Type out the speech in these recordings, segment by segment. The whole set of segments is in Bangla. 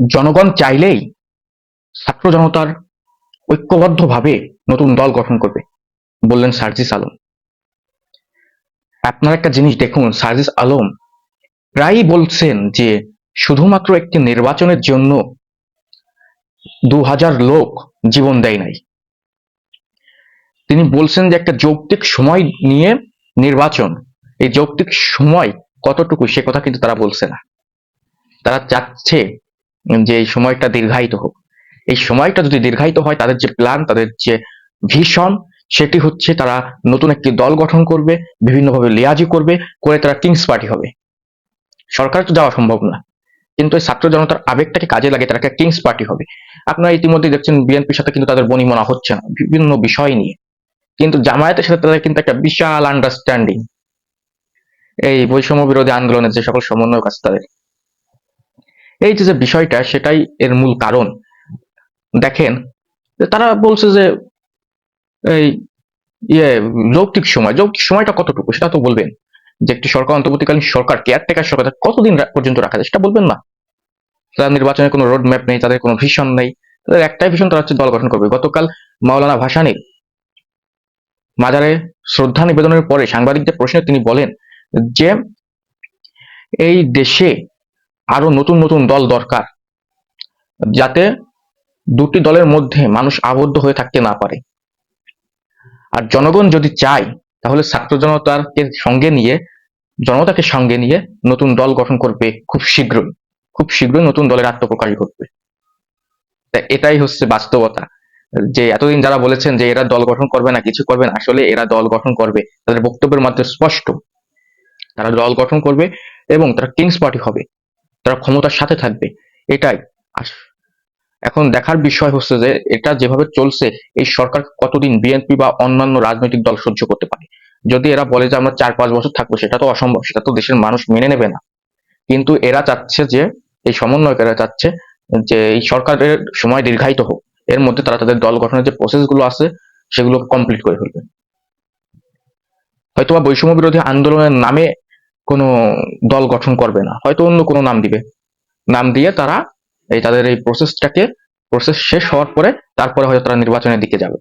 জনগণ চাইলেই ছাত্র জনতার ঐক্যবদ্ধভাবে নতুন দল গঠন করবে, বললেন সার্জিস আলম। আপনার একটা জিনিস দেখুন, সার্জিস আলম প্রায়ই বলছেন যে শুধুমাত্র একটি নির্বাচনের জন্য দু হাজার লোক জীবন দেয় নাই। তিনি বলছেন যে একটা যৌক্তিক সময় নিয়ে নির্বাচন, এই যৌক্তিক সময় কতটুকু সে কথা কিন্তু তারা বলছে না। তারা চাচ্ছে যে এই সময়টা দীর্ঘায়িত হোক। এই সময়টা যদি দীর্ঘায়িত হয়, তাদের যে প্ল্যান তাদের যে ভীষণ সেটি হচ্ছে তারা নতুন একটি দল গঠন করবে, বিভিন্নভাবে লিয়াজি করবে, করে তারা কিংস পার্টি হবে। সরকার তো যাওয়া সম্ভব না। কিন্তু এই ছাত্র জনতার আবেগটাকে কাজে লাগে তারা একটা কিংস পার্টি হবে। আপনারা ইতিমধ্যে দেখছেন বিএনপির সাথে কিন্তু তাদের বনিমনা হচ্ছে না, বিভিন্ন বিষয় নিয়ে। কিন্তু জামায়াতের সাথে তাদের কিন্তু একটা বিশাল আন্ডারস্ট্যান্ডিং এই বৈষম্য বিরোধী আন্দোলনের যে সকল সমন্বয়ক আছে তাদের। এই যে বিষয়টা, সেটাই এর মূল কারণ। দেখেন, তারা বলছে যে এই ইয়ে যৌক্তিক সময়, যৌক্তিক সময়টা কতটুকু সেটা তো বলবেন। যে একটি সরকার, অন্তর্বর্তীকালীন সরকার কেয়ারটেকার সরকার কতদিন পর্যন্ত রাখা যায় সেটা বলবেন না। তাদের নির্বাচনের কোনো রোড ম্যাপ নেই, তাদের কোনো ভিশন নেই। তাদের একটাই ভিশন তারা হচ্ছে দল গঠন করবে। গতকাল মাওলানা ভাসানির মাজারে শ্রদ্ধা নিবেদনের পরে সাংবাদিকদের প্রশ্নে তিনি বলেন যে, এই দেশে আরও নতুন নতুন দল দরকার, যাতে দুটি দলের মধ্যে মানুষ আবদ্ধ হয়ে থাকতে না পারে। আর জনগণ যদি চায়, তাহলে ছাত্র জনতাকে সঙ্গে নিয়ে, জনতাকে সঙ্গে নিয়ে নতুন দল গঠন করবে খুব শীঘ্রই খুব শীঘ্রই নতুন দলের আত্মপ্রকাশ তা এটাই হচ্ছে বাস্তবতা। যে এতদিন যারা বলেছেন যে এরা দল গঠন করবে না, কিছু করবে না, আসলে এরা দল গঠন করবে, তাদের বক্তব্যের মাধ্যমে স্পষ্ট। তারা দল গঠন করবে এবং তারা কিংস পার্টি হবে। তারা ক্ষমতার সাথে থাকবে, এটাই। এখন দেখার বিষয় হচ্ছে যে, এটা যেভাবে চলছে, এই সরকার কতদিন বিএনপি বা অন্যান্য রাজনৈতিক দল সহ্য করতে পারে? যদি এরা বলে যে আমরা চার, পাঁচ বছর থাকব, সেটা তো অসম্ভব, সেটা তো দেশের মানুষ মেনে নেবে না। কিন্তু এরা চাচ্ছে যে, এই সমন্বয়কেরা চাচ্ছে যে, এই সরকারের সময় দীর্ঘায়িত হোক। এর মধ্যে তারা তাদের দল গঠনের যে প্রসেসগুলো আছে সেগুলো কমপ্লিট করে ফেলবে। হয়তোবা বৈষম্য বিরোধী আন্দোলনের নামে কোনো দল গঠন করবে না। হয়তো অন্য কোনো নাম দিবে। নাম দিয়ে তারা এই তাদের এই প্রসেসটাকে প্রসেস শেষ হওয়ার পরে তারপরে হয়তো তারা নির্বাচনের দিকে যাবে।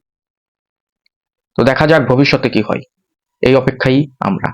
তো দেখা যাক ভবিষ্যতে কি হয়। এই অপেক্ষাই আমরা।